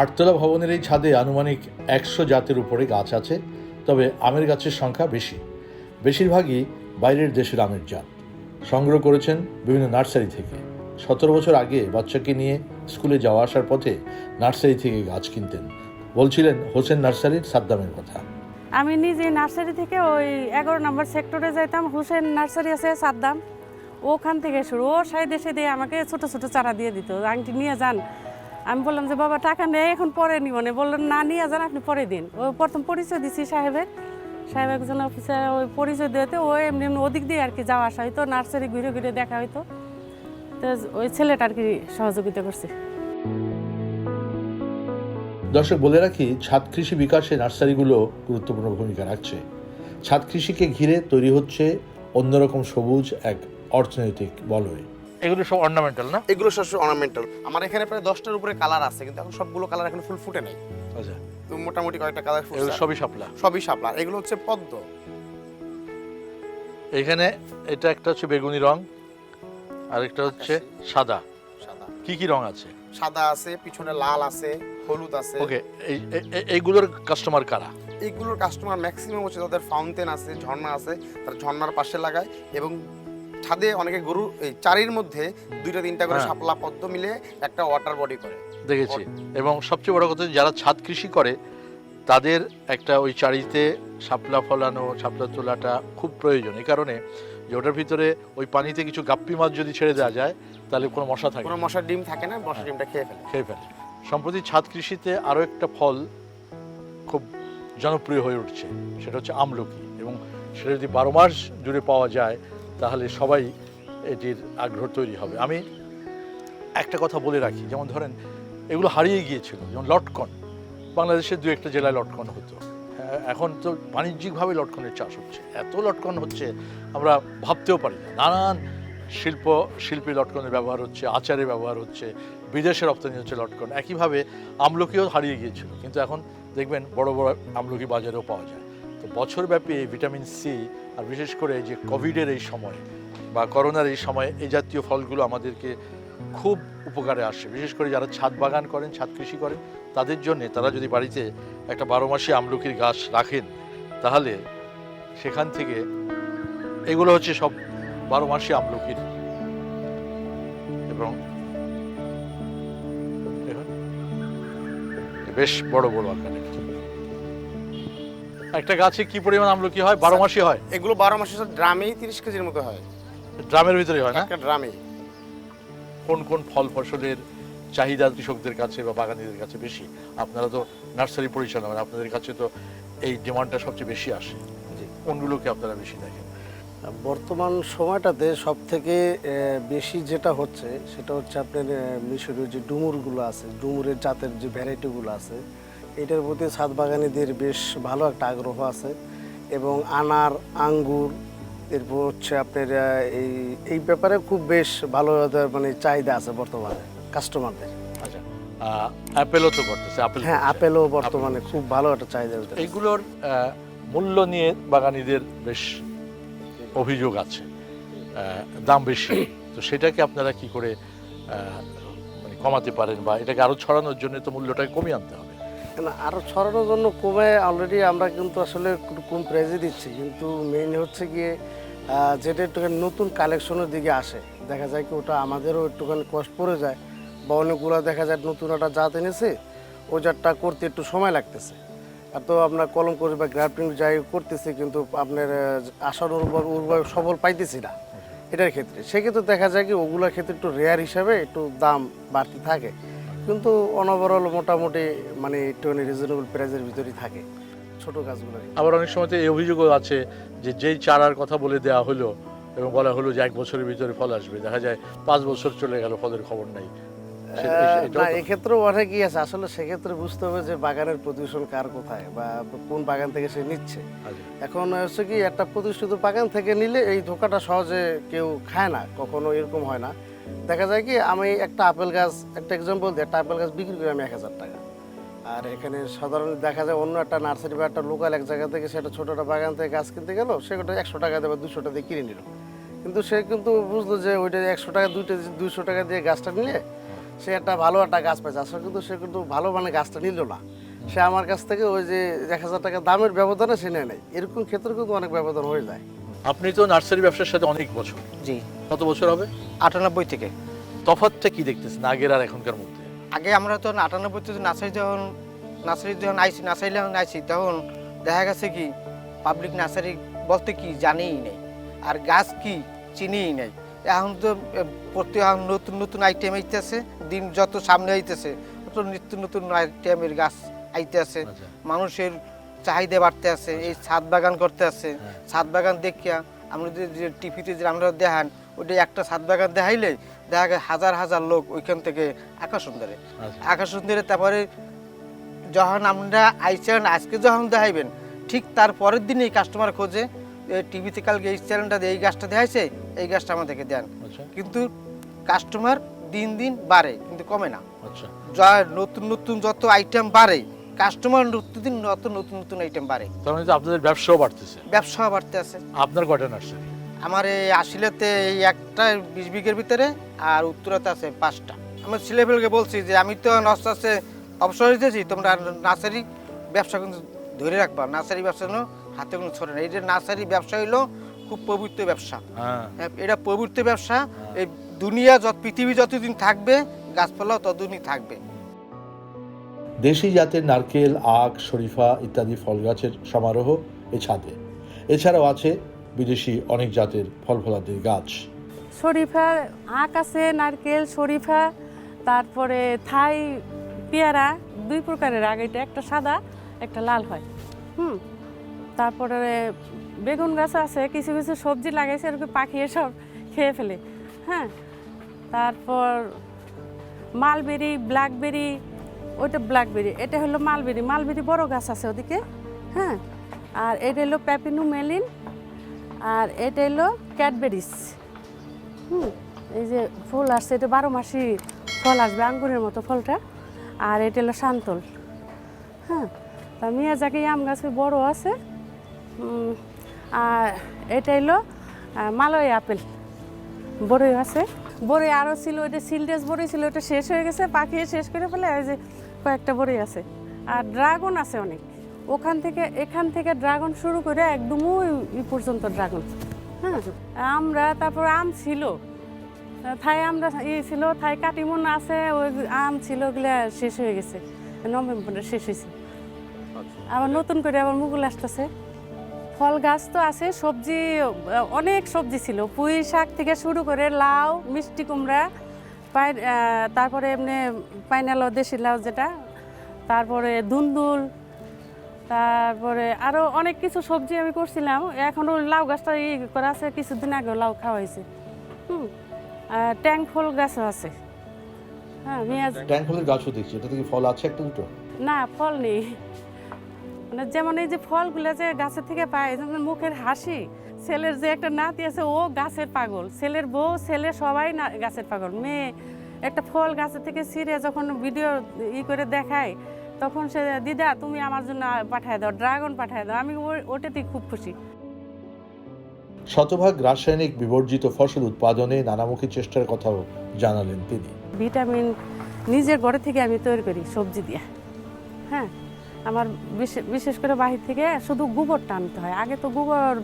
আটতলা ভবনের এই ছাদে আনুমানিক একশো জাতের উপরে গাছ আছে, তবে আমের গাছের সংখ্যা বেশি। বেশিরভাগই বাইরের দেশের আমের জাত। সংগ্রহ করেছেন বিভিন্ন নার্সারি থেকে। সতেরো বছর আগে বাচ্চাকে নিয়ে স্কুলে যাওয়া আসার পথে নার্সারি থেকে গাছ কিনতেন। বলছিলেন হোসেন নার্সারির সাদ্দামের কথা। আমি নিজে নার্সারি থেকে ওই এগারো নম্বর সেক্টরে যাইতাম, হোসেন নার্সারি আছে সাদ্দাম। ওখান থেকে শুরু, ও সাইডে সাইডে আমাকে ছোট ছোট চারা দিয়ে দিত। আংটি নিয়ে যান আমি বললাম যে, বাবা, টাকা নেই, এখন পরে না বললেন, না, নিয়ে যান, আপনি পরে দিন। ও প্রথম পরিচয় দিছি সাহেবের। সাহেব একজন অফিসার ওই পরিচয় দিতে ও এমনি এমনি ওদিক দিয়ে আর কি যাওয়া আসা হইতো, নার্সারি ঘুরে ঘুরে দেখা হইতো। তো ওই ছেলেটা আর কি সহযোগিতা করছে। দর্শক, বলে রাখি, ছাদ কৃষি বিকাশে নার্সারিগুলো গুরুত্বপূর্ণ ভূমিকা রাখছে। ছাদ কৃষিকে ঘিরে তৈরি হচ্ছে অন্যরকম সবুজ এক অর্থনৈতিক বলয়। এগুলো সব অর্নামেন্টাল না? এগুলো সব অর্নামেন্টাল আমার এখানে প্রায় দশটার উপরে কালার আছে কিন্তু এখন সবগুলো কালার এখন ফুল ফুটে নাই। আচ্ছা। তো মোটামুটি কয়েকটা কালার ফুটছে। সবই শাপলা? সবই শাপলা। এগুলো হচ্ছে পদ্ম। এখানে এটা একটা হচ্ছে বেগুনি রং আরেকটা হচ্ছে সাদা। সাদা। কি কি রং আছে? সাদা আছে পিছনে লাল আছে হলুদ আছে। ওকে এই এই- এই- এইগুলোর কাস্টমার কারা? এইগুলোর কাস্টমার ম্যাক্সিমাম হচ্ছে তাদের ফাউন্টেন আছে ঝর্ণা আছে তারা ঝর্ণার পাশে লাগায় এবং ছাদে অনেকে গরু এই চারির মধ্যে দুইটা তিনটা করে হ্যাঁ। শাপলা পদ্ম মিলে একটা ওয়াটার বডি করে। দেখেছি। এবং সবচেয়ে বড় কথা যারা ছাদ কৃষি করে তাদের একটা ওই চারিতে শাপলা ফলানো শাপলা তোলাটা খুব প্রয়োজন। এই কারণে যে ওটার ভিতরে ওই পানিতে কিছু গাপ্পি মাছ যদি ছেড়ে দেওয়া যায় তাহলে কোনো মশা থাকে কোনো মশার ডিম থাকে না মশার ডিমটা খেয়ে ফেলে। খেয়ে ফেলে। সম্প্রতি ছাদ কৃষিতে আরও একটা ফল খুব জনপ্রিয় হয়ে উঠছে সেটা হচ্ছে আমলকি। এবং সেটা যদি বারো মাস জুড়ে পাওয়া যায় তাহলে সবাই এটির আগ্রহ তৈরি হবে। আমি একটা কথা বলে রাখি যেমন ধরেন এগুলো হারিয়ে গিয়েছিল যেমন লটকন। বাংলাদেশের দু একটা জেলায় লটকন হতো। হ্যাঁ, এখন তো বাণিজ্যিকভাবে লটকনের চাষ হচ্ছে। এত লটকন হচ্ছে আমরা ভাবতেও পারি না। নানান শিল্প শিল্পী লটকনের ব্যবহার হচ্ছে আচারে ব্যবহার হচ্ছে বিদেশে রপ্তানি হচ্ছে লটকন। একইভাবে আমলকিও হারিয়ে গিয়েছিল। কিন্তু এখন দেখবেন বড় বড় আমলকি বাজারেও পাওয়া যায়। বছরব্যাপী এই ভিটামিন সি, আর বিশেষ করে যে কোভিডের এই সময় বা করোনার এই সময় এই জাতীয় ফলগুলো আমাদেরকে খুব উপকারে আসে। বিশেষ করে যারা ছাদ বাগান করেন, ছাদ কৃষি করেন, তাদের জন্য তারা যদি বাড়িতে একটা বারো মাসে আমলকির গাছ রাখেন, তাহলে সেখান থেকে এগুলো হচ্ছে সব বারো মাসে আমলকির। এবং বেশ বড় বড় আকারের। একটা গাছে কি পরিমাণ আমলকি হয়? বারো মাসে হয়? এগুলো বারো মাসে ড্রামেই তিরিশ কেজির মতো হয়। ড্রামের ভিতরে হয় না? একটা ড্রামে কোন কোন ফল ফসলের চাহিদা কৃষকদের কাছে বা বাগানীদের কাছে বেশি? আপনারা তো নার্সারি পরিচালনা করেন আপনাদের কাছে তো এই ডিমান্ডটা সবচেয়ে বেশি আসে। কোনগুলোকে আপনারা বেশি দেখেন? বর্তমান সময়টাতে সব থেকে বেশি যেটা হচ্ছে সেটা হচ্ছে আপনার মিশরীয় যে ডুমুরগুলো আছে ডুমুরের জাতের যে ভ্যারাইটিগুলো আছে এটার প্রতি ছাদ বাগানীদের বেশ ভালো একটা আগ্রহ আছে এবং আনার আঙ্গুর এরপর হচ্ছে আপনার এই এই ব্যাপারে খুব বেশ ভালো মানে চাহিদা আছে বর্তমানে কাস্টমারদের আচ্ছা অ্যাপেলও তো করতেছে আপেল হ্যাঁ। আপেলও বর্তমানে খুব ভালো একটা চাহিদা। এইগুলোর মূল্য নিয়ে বাগানীদের বেশ অভিযোগ আছে দাম বেশি তো সেটাকে আপনারা কি করে মানে কমাতে পারেন বা এটাকে আরও ছড়ানোর জন্য তো মূল্যটাকে কমিয়ে আনতে হবে আরও ছড়ানোর জন্য কমে অলরেডি আমরা কিন্তু আসলে কম প্রাইজে দিচ্ছি। কিন্তু মেইন হচ্ছে গিয়ে যেটা একটুখানি নতুন কালেকশনের দিকে আসে। দেখা যায় কি ওটা আমাদেরও একটুখানি কষ্ট পড়ে যায় বা অনেকগুলো দেখা যায় নতুন একটা জাত এনেছে ও জাতটা করতে একটু সময় লাগতেছে। আর তো আপনার কলম করে বা গ্রাফটিং যাই করতেছি, কিন্তু আপনার আশার উর্বর উর্বর সবল পাইতেছি না। এটার ক্ষেত্রে। সেক্ষেত্রে দেখা যায় কি ওগুলোর ক্ষেত্রে একটু রেয়ার হিসাবে একটু দাম বাড়তি থাকে। কিন্তু অনবরল মোটামুটি মানে একটুখানি রিজনেবল প্রাইসের ভিতরেই থাকে ছোট গাছগুলো আবার অনেক সময় এই অভিযোগও আছে যে যেই চারার কথা বলে দেওয়া হলো এবং বলা হলো যে এক বছরের ভিতরে ফল আসবে দেখা যায় পাঁচ বছর চলে গেল ফলের খবর নাই। না এক্ষেত্রেও অনেকই আছে। আসলে সেক্ষেত্রে বুঝতে হবে যে বাগানের প্রদূষণ কার কোথায় বা কোন বাগান থেকে সে নিচ্ছে। আচ্ছা। এখন হচ্ছে কি একটা প্রতিষ্ঠিত বাগান থেকে নিলে এই ধোকাটা সহজে কেউ খায় না কখনো এরকম হয় না। দেখা যায় কি আমি একটা আপেল গাছ একটা এক্সাম্পল দিই একটা আপেল গাছ বিক্রি করি আমি এক হাজার টাকা। আর এখানে সাধারণত দেখা যায় অন্য একটা নার্সারি বা একটা লোকাল এক জায়গা থেকে সেটা ছোট একটা বাগান থেকে গাছ কিনতে গেল সেটা একশো টাকা দেবে দুশো টাকা দিয়ে কিনে নিল। কিন্তু সে কিন্তু বুঝলো যে ওইটা একশো টাকা দুইটা দুইশো টাকা দিয়ে গাছটা নিলে সে একটা ভালো একটা গাছ পাইছে। আসলে কিন্তু সে কিন্তু ভালো মানে গাছটা নিল না। সে আমার কাছ থেকে ওই যে এক হাজার টাকা দামের ব্যবধানে সে নেয় নাই। এরকম ক্ষেত্রে কিন্তু অনেক ব্যবধান হয়ে যায়। আপনি তো নার্সারি ব্যবসার সাথে অনেক বছর। জি। কত বছর হবে? আটানব্বই থেকে। তফাৎটা কি দেখতেছেন আগের আর এখনকার মধ্যে? আগে আমরা তো আটানব্বইতে নার্সারি যখন নার্সারি যখন আইসি নার্সারি যখন আইসি তখন দেখা গেছে কি পাবলিক নার্সারি বলতে কি জানেই নেই আর গাছ কি চিনিই নেই। এখন তো প্রতি এখন নতুন নতুন আইটেম আইতেছে দিন যত সামনে আইতেছে তত নিত্য নতুন আইটেমের গাছ আইতে আছে মানুষের চাহিদা বাড়তে আছে এই ছাদ বাগান করতে আছে। ছাদ বাগান দেখিয়া আমরা যে- যে টিভিতে যে আমরা দেখান ওটা একটা ছাদ বাগান দেখাইলে দেখা যায় হাজার হাজার লোক ওইখান থেকে আকর্ষণ ধরে। আচ্ছা। আকর্ষণ ধরে তারপরে যখন আমরা আইসেন আজকে যখন দেখাইবেন ঠিক তার পরের দিনই কাস্টমার খোঁজে টিভিতে কালকে এই চ্যানেলটা এই গাছটা দেখাইছে এই গাছটা আমাদেরকে দেন। আচ্ছা। কিন্তু কাস্টমার দিন দিন বাড়ে কিন্তু কমে না। আচ্ছা। যা নতুন নতুন যত আইটেম বাড়ে কাস্টমার প্রতিদিন নতুন নতুন নতুন আইটেম বাড়ে। তার মানে আপনাদের ব্যবসাও বাড়তেছে। ব্যবসাও বাড়তে আছে। আপনার কয়টা নার্সারি আমার এই আশিলাতে এই একটা বিশ বিঘের ভিতরে আর উত্তরাতে আছে পাঁচটা। আমার ছেলেপেলকে বলছি যে আমি তো আস্তে আস্তে অবসর দিতেছি তোমরা নার্সারি ব্যবসা কিন্তু ধরে রাখবা। নার্সারি ব্যবসা যেন হাতে কোনো ছড়ে না এই যে নার্সারি ব্যবসা হইল খুব পবিত্র ব্যবসা। হ্যাঁ। হ্যাঁ, এটা পবিত্র ব্যবসা। এই দুনিয়া যত পৃথিবী যতদিন থাকবে গাছপালাও ততদিনই থাকবে। দেশি জাতের নারকেল আখ শরীফা ইত্যাদি ফল গাছের সমারোহ এ ছাদে। এছাড়াও আছে বিদেশি অনেক জাতের ফল ফলাদির গাছ। শরীফা, আখ আছে, নারকেল, শরীফা, তারপরে থাই, পেয়ারা, দুই প্রকারের আগ, এটা একটা সাদা, একটা লাল হয়। হুম, তারপরে বেগুন গাছ আছে, কিছু কিছু সবজি লাগাইছে, এরকম পাখি সব খেয়ে ফেলে। হ্যাঁ তারপর মালবেরি, ব্ল্যাকবেরি, ওইটা ব্ল্যাকবেরি, এটা হলো মালবেরি। মালবেরি বড় গাছ আছে ওদিকে হ্যাঁ আর এটা হলো প্যাপিনু মেলিন আর এটা হলো ক্যাডবেরিস হুম, এই যে ফুল আসছে, এটা বারো মাসি ফল আসবে, আঙ্গুরের মতো ফলটা। আর এটা হলো শান্তল হ্যাঁ তা মিয়াজাকি আম গাছ বড় আছে আর এটা হলো মালয় আপেল। বড়ই আছে। বড়ই আরও ছিল, ওইটা সিলডেস বড়ই ছিল ওটা শেষ হয়ে গেছে, পাখিয়ে শেষ করে ফেলে যে কয়েকটা বড়ই আছে। আর ড্রাগন আছে অনেক। ওখান থেকে, এখান থেকে ড্রাগন শুরু করে একদম ওই পর্যন্ত ড্রাগন হ্যাঁ? আমরা তারপর আম ছিল। থাই আমরা ই ছিল, থাই কাটিমন আছে, ওই আম ছিল ওগুলো শেষ হয়ে গেছে। নভেম্বরে শেষ হয়েছে। আবার নতুন করে আবার মুগুল আসতেছে। ফল গাছ তো আছে, সবজি, অনেক সবজি ছিল। পুঁই শাক থেকে শুরু করে লাউ, মিষ্টি কুমড়া, পাই তারপরে এমনি পাইনালাও, দেশি লাউ যেটা, তারপরে ধুন্দুল তারপরে আরও অনেক কিছু সবজি আমি করছিলাম। এখনও লাউ গাছটা ই করা আছে কিছুদিন আগে লাউ খাওয়া হয়েছে। হুম ট্যাং ফুল গাছও আছে। হ্যাঁ ফলের গাছও দেখছি এটা থেকে ফল আছে একটা দুটো? না ফল নেই। মানে যেমন এই যে ফলগুলো যে গাছের থেকে পায় যেমন মুখের হাসি। ছেলের যে একটা নাতি আছে ও গাছের পাগল। ছেলের বউ ছেলে সবাই না গাছের পাগল। মেয়ে একটা ফল গাছের থেকে ছিঁড়ে যখন ভিডিও ই করে দেখায় তখন সে দিদা তুমি আমার জন্য পাঠায় দাও ড্রাগন পাঠায় দাও। আমি ওটাতেই খুব খুশি। শতভাগ রাসায়নিক বিবর্জিত ফসল উৎপাদনে নানামুখী চেষ্টার কথাও জানালেন তিনি। ভিটামিন নিজের ঘরে থেকে আমি তৈরি করি সবজি দিয়ে। হ্যাঁ আমার বিশে- বিশেষ করে বাহির থেকে শুধু গোবরটা আনতে হয়। আগে তো গোবর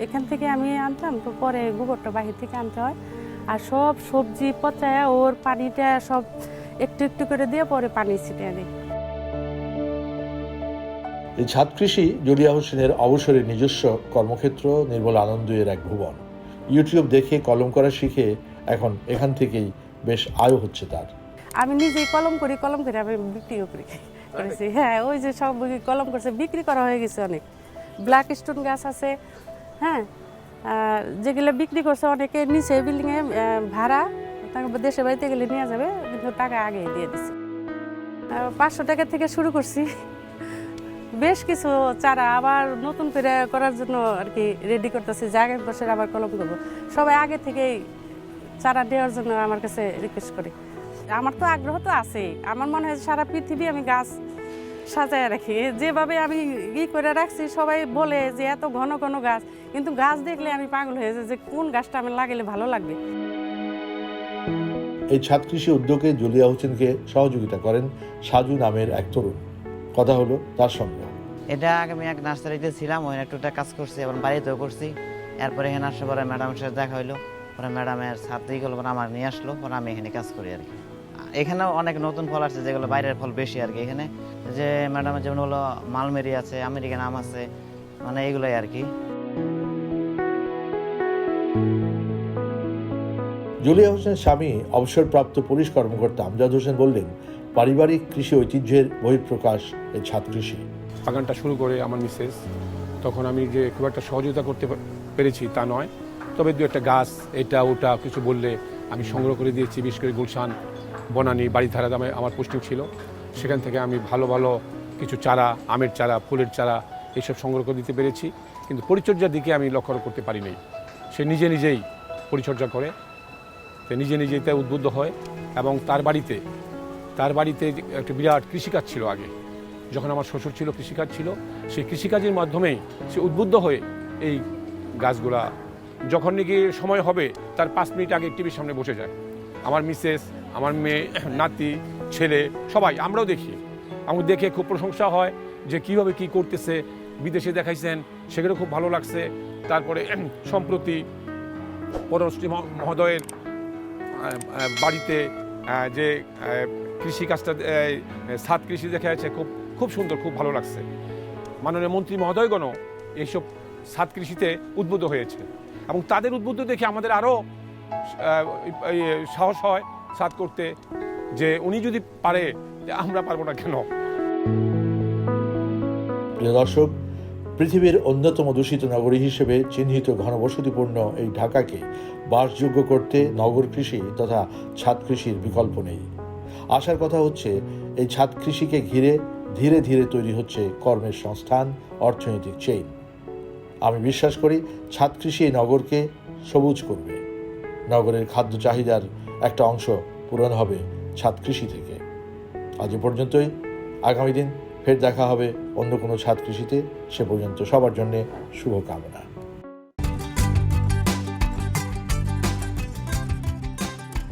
এখান থেকে আমি আনতাম তো পরে গোবরটা বাহির থেকে আনতে হয়। আর সব সবজি পচায় ওর পানিটা সব একটু একটু করে দিয়ে পরে পানি ছিটিয়ে দিই। এই ছাদ কৃষি জলিয়া হোসেনের অবসরের নিজস্ব কর্মক্ষেত্র, নির্মল আনন্দের এক ভুবন। ইউটিউব দেখে কলম করা শিখে এখন এখান থেকেই বেশ আয় হচ্ছে তার। আমি নিজেই কলম করি, কলম করে আমি বিক্রিও করি। করেছি। হ্যাঁ ওই যে সব কলম করছে, বিক্রি করা হয়ে গেছে অনেক। ব্ল্যাক স্টোন গাছ আছে হ্যাঁ? যেগুলো বিক্রি করছে অনেকে নিচে বিল্ডিংয়ে ভাড়া, তারপর দেশে বাড়িতে গেলে নিয়ে যাবে, কিন্তু টাকা আগে দিয়ে দিছে। পাঁচশো টাকা থেকে শুরু করছি। বেশ কিছু চারা আবার নতুন করে করার জন্য আর কি রেডি করতেছি জায়গায় বসে আবার কলম করব সবাই আগে থেকেই চারা দেওয়ার জন্য আমার কাছে রিকোয়েস্ট করে। আমার তো আগ্রহ তো আছেই। আমার মনে হয় সারা পৃথিবী আমি গাছ সাজায় রাখি। যেভাবে আমি ই করে রাখছি, সবাই বলে যে এত ঘন ঘন গাছ, কিন্তু গাছ দেখলে আমি পাগল হয়ে যে কোন গাছটা আমি লাগালে ভালো লাগবে। এই ছাদ কৃষি উদ্যোগে জুলিয়া হোসেনকে সহযোগিতা করেন সাজু নামের এক তরুণ। কথা হলো তার সঙ্গে। এটা আগে আমি এক নার্সারিতে ছিলাম ওই একটুটা কাজ করছি এবং বাড়িতেও করছি। এরপরে এখানে আসার পরে ম্যাডামের সাথে দেখা হইল পরে ম্যাডামের সাথে গেলো পরে আমার নিয়ে আসলো পরে আমি এখানে কাজ করি আর কি। এখানেও অনেক নতুন ফল আছে যেগুলো বাইরের ফল বেশি আর কি এখানে। যে ম্যাডামের যেমন হলো মালমেরি আছে আমেরিকান আম আছে মানে এগুলোই আর কি। জুলিয়া হোসেন স্বামী অবসরপ্রাপ্ত পুলিশ কর্মকর্তা আমজাদ হোসেন বললেন পারিবারিক কৃষি ঐতিহ্যের বহিঃপ্রকাশ এই ছাদ কৃষি বাগানটা শুরু করে আমার মিসেস, তখন আমি যে খুব একটা সহযোগিতা করতে পেরেছি তা নয়। তবে দু একটা গাছ, এটা, ওটা কিছু বললে আমি সংগ্রহ করে দিয়েছি, বিশেষ করে গুলশান, বনানি বাড়ি ধারা দামে আমার পোস্টিং ছিল। সেখান থেকে আমি ভালো ভালো কিছু চারা, আমের চারা, ফুলের চারা, এইসব সংগ্রহ করে দিতে পেরেছি। কিন্তু পরিচর্যার দিকে আমি লক্ষ্য করতে পারিনি সে নিজে নিজেই পরিচর্যা করে নিজে নিজেই তাই উদ্বুদ্ধ হয় এবং তার বাড়িতে তার বাড়িতে একটা বিরাট কৃষিকাজ ছিল আগে। যখন আমার শ্বশুর ছিল, কৃষিকাজ ছিল, সেই কৃষিকাজের মাধ্যমেই সে উদ্বুদ্ধ হয়ে এই গাছগুলা, যখন নাকি সময় হবে, তার পাঁচ মিনিট আগে টিভির সামনে বসে যায়। আমার মিসেস, আমার মেয়ে, নাতি, ছেলে, সবাই, আমরাও দেখি। আমার দেখে খুব প্রশংসা হয় যে কীভাবে কি করতেছে, বিদেশে দেখাইছেন, সেগুলো খুব ভালো লাগছে। তারপরে সম্প্রতি মহ- মহোদয়ের বাড়িতে যে কৃষিকাজটা সাত কৃষি দেখা যাচ্ছে, খুব খুব সুন্দর, খুব ভালো লাগছে। মাননীয় মন্ত্রী মহোদয়গণও এইসব সাত কৃষিতে উদ্বুদ্ধ হয়েছে। এবং তাদের উদ্বুদ্ধ দেখে আমাদের আরও সাহস হয় সাত করতে, যে উনি যদি পারে আমরা পারব না কেন? প্রিয় দর্শক, পৃথিবীর অন্যতম দূষিত নগরী হিসেবে চিহ্নিত ঘনবসতিপূর্ণ এই ঢাকাকে বাসযোগ্য করতে নগর কৃষি তথা ছাদ কৃষির বিকল্প নেই। আশার কথা হচ্ছে, এই ছাদ কৃষিকে ঘিরে ধীরে ধীরে তৈরি হচ্ছে কর্মের সংস্থান, অর্থনৈতিক চেইন আমি বিশ্বাস করি, ছাদ কৃষি এই নগরকে সবুজ করবে। নগরের খাদ্য চাহিদার একটা অংশ পূরণ হবে ছাদ কৃষি থেকে। আজ পর্যন্তই। আগামী দিন ফের দেখা হবে অন্য কোনো ছাদ কৃষিতে। সে পর্যন্ত সবার জন্যে শুভকামনা।